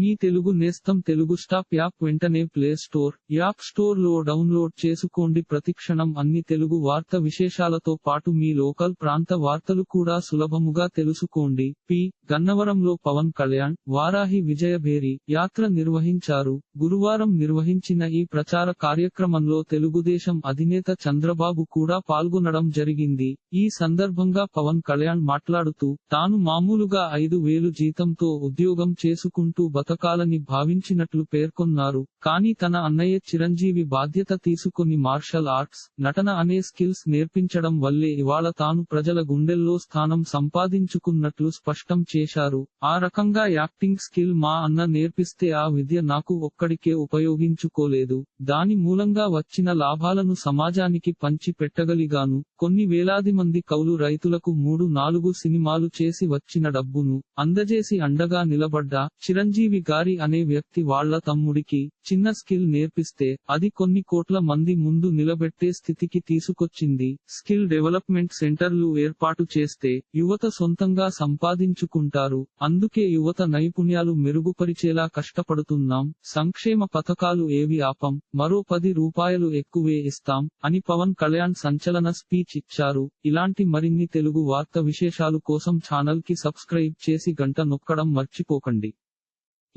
మీ తెలుగు నేస్తం Telugu stop app వెంటనే play store app స్టోర్లో డౌన్లోడ్ చేసుకోండి. ప్రతిక్షణం అన్ని తెలుగు వార్త విశేషాలతో పాటు మీ లోకల్ ప్రాంత వార్తలు కూడా సులభముగా తెలుసుకోండి. పి. గన్నవరంలో పవన్ కళ్యాణ్ వారాహి విజయభేరి యాత్ర నిర్వహించారు. గురువారం నిర్వహించిన ఈ ప్రచార కార్యక్రమంలో తెలుగుదేశం అధినేత చంద్రబాబు కూడా పాల్గొనడం జరిగింది. ఈ సందర్భంగా పవన్ కళ్యాణ్ మాట్లాడుతూ తాను మామూలుగా ఐదు వేలు జీతంతో ఉద్యోగం చేసుకుంటూ పథకాలని భావించినట్లు పేర్కొన్నారు. కానీ తన అన్నయ్య చిరంజీవి బాధ్యత తీసుకొని మార్షల్ ఆర్ట్స్ నటన అనే స్కిల్స్ నేర్పించడం వల్లే ఇవాళ తాను ప్రజల గుండెల్లో స్థానం సంపాదించుకున్నట్లు స్పష్టం చేశారు. ఆ రకంగా యాక్టింగ్ స్కిల్ మా అన్న నేర్పిస్తే ఆ విద్య నాకు ఒక్కడికే ఉపయోగించుకోలేదు. దాని మూలంగా వచ్చిన లాభాలను సమాజానికి పంచి పెట్టగలిగాను. కొన్ని వేలాది మంది కౌలు రైతులకు మూడు నాలుగు సినిమాలు చేసి వచ్చిన డబ్బును అందజేసి అండగా నిలబడ్డా. చిరంజీవి గారి అనే వ్యక్తి వాళ్ళ తమ్ముడికి చిన్న స్కిల్ నేర్పిస్తే అది కొన్ని కోట్ల మంది ముందు నిలబెట్టే స్థితికి తీసుకొచ్చింది. స్కిల్ డెవలప్మెంట్ సెంటర్లు ఏర్పాటు చేస్తే యువత సొంతంగా సంపాదించుకుంటారు. అందుకే యువత నైపుణ్యాలు మెరుగుపరిచేలా కష్టపడుతున్నాం. సంక్షేమ పథకాలు ఏవి ఆపం మరో పది రూపాయలు ఎక్కువే ఇస్తాం అని పవన్ కళ్యాణ్ సంచలన స్పీచ్ ఇచ్చారు. ఇలాంటి మరిన్ని తెలుగు వార్త విశేషాలు కోసం ఛానల్కి సబ్స్క్రైబ్ చేసి గంట నొక్కడం మర్చిపోకండి.